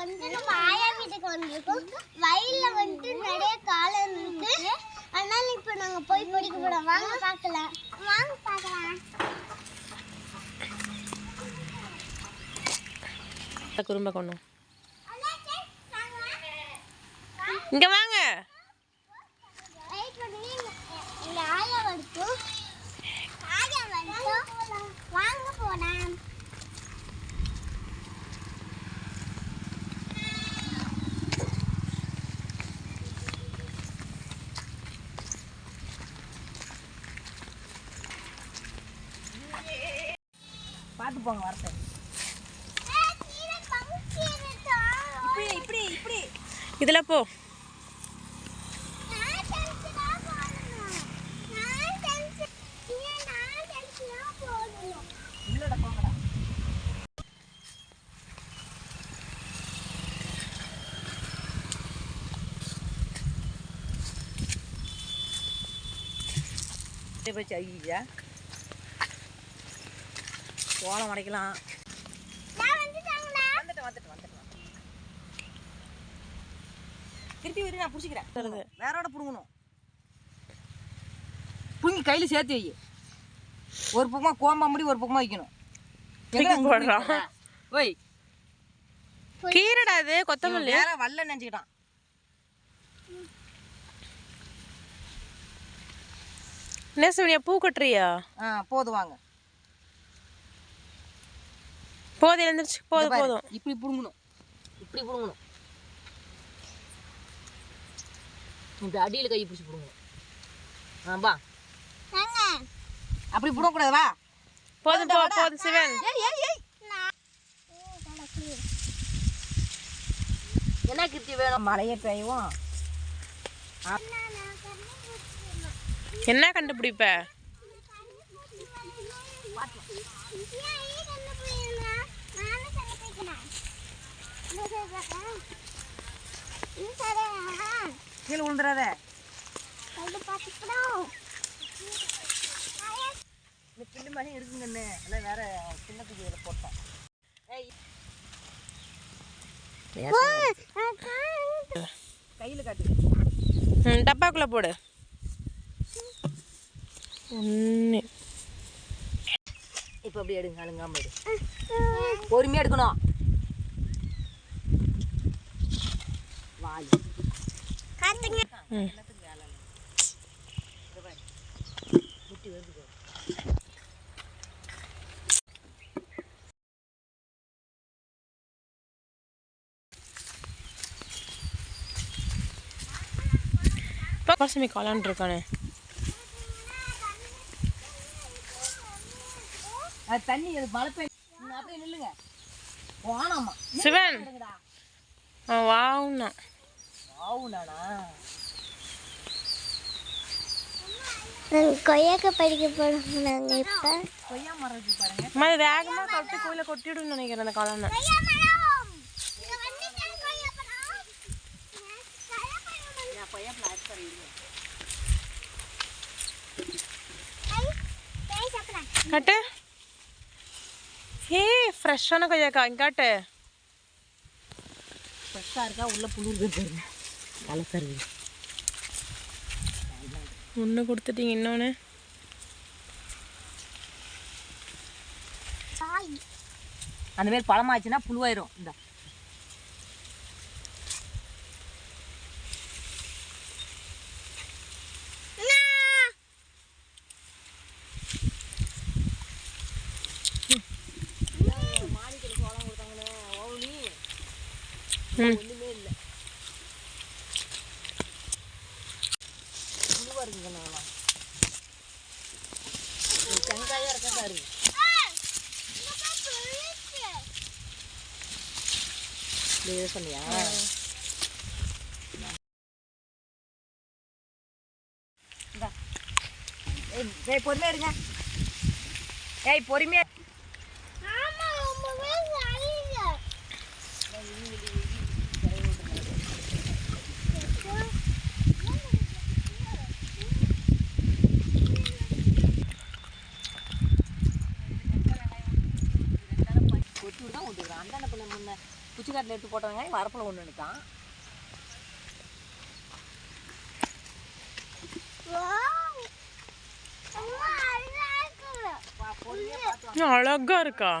வந்து நம்ம ஆயா வீட்டுக்கு வந்திருக்கோம். வயல்ல வந்துட்டு நிறைய காலம் இருக்கு அதனால இப்போ நாங்க போய் பிடிக்க போறோம். வாங்க பார்க்கலாம். வாங்க பார்க்கலாம். குறும்ப கொண்டு இங்க வாங்க வெயிட் பண்ணுங்க இந்த ஆயா வரட்டும் ஆயா வரட்டும் வாங்க போலாம் பார்த்து போங்க வரட்டேன் இப்படி இப்படி இதுல போ. போச்சு ஐயா கோலம் உடைக்கலாம் வந்துட்டு வந்துட்டு வந்துட்டு திருப்பி வரி நான் பிடிச்சிக்கிறேன். வேறோட பிடுங்கணும். புங்கி கையில் சேர்த்து வை. ஒரு பக்கமா கோம்பா முடி ஒரு பக்கமா வைக்கணும். போடுறான். ஓய். கீரடா இது கொத்தமல்லி. வேற வல்ல நினைச்சுக்கிட்டான் நேசவனியா பூ கட்டுறியா? ஆ போதும் வாங்க. போதும் எழுந்திரிச்சு போதும் போதும். இப்படி புடுங்கணும். இப்படி புடுங்கணும். இப்படி அடியில் கை பிடிச்சி புடுங்கணும். ஆ வா. அப்படி புடக்கூடாது வா. போதும் போதும் சிவன். என்ன கிருத்தி வேணும்? மழையே பெய்யும். என்ன கண்டுபிடிப்ப? கீழே விழுந்துடாத இந்த பில்லு மணி இருக்குங்கண்ணே எல்லாம் வேற சின்னத்துக்கு இதில் போட்டேன். ஏய். கையில் காட்டு. டப்பாக்குள்ள போடு. ஒன்று இப்போ அப்படி எடுங்க அழுங்காம எடு பொறுமையாக எடுக்கணும் வாய் ம் குட்டி வருது பாரு. பசுமி காளான் இருக்கானே. அது தண்ணி அது மழை பெய்யும் அப்படியே நில்லுங்க. வானாமா. சிவன். எடுங்கடா ஆ வாவுண்ணா ஆவுனாடா கொய்யாக்க படிக்க போறோம் நாங்க இப்ப. கொய்யா மரம் இருக்கு பாருங்க. அம்மா இது வேகமா கட்டி கோயில கொட்டிடுன்னு நினைக்கிறேன் அந்த நான் கொய்யா. கட்டு. ஏ ஃப்ரெஷ்ஷான கொய்யாக்கா இங்க காட்டு. ஃப்ரெஷ்ஷாக இருக்கா? உள்ள புழு இருக்கு கலக்கருது ஒன்று கொடுத்துட்டீங்க இன்னொன்று அந்த மாதிரி பழமாச்சுன்னா புழுவாயிரும். இந்த. ம். நீ இதை சொன்னியா ஏய், பொறுமையா இருங்க. ஏய் பொறுமையா கொட்டி விட்டா கொண்டுக்கிறான் அந்த என்ன பண்ண முன்ன குச்சிக்காட்டில் எடுத்து போட்ட வெங்காயம் வரப்பில் ஒன்று நிற்கான் அழகா இன்னும் அழகா இருக்கா?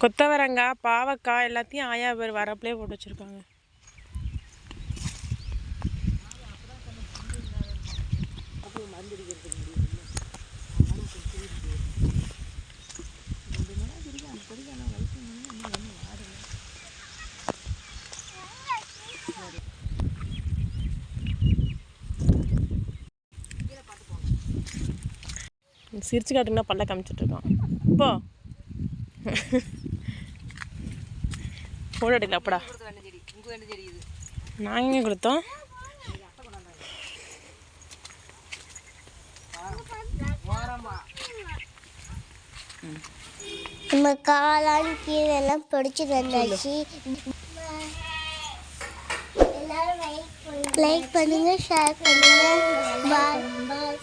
கொத்தவரங்காய் பாவக்காய் எல்லாத்தையும் ஆயா பேர் வரப்பிலே போட்டு வச்சிருக்காங்க. சிரிச்சு காட்டுங்கன்னா பல்ல காமிச்சிட்டு இருக்கான். இப்போ போட அடிக்கல அப்படா. நாங்கள் கொடுத்தோம்? நம்ம காளான் கீரை எல்லாம் பிடிச்சிட்டு வந்தாச்சு எல்லாரும் லைக் பண்ணுங்க ஷேர் பண்ணுங்க. பாய் பாய்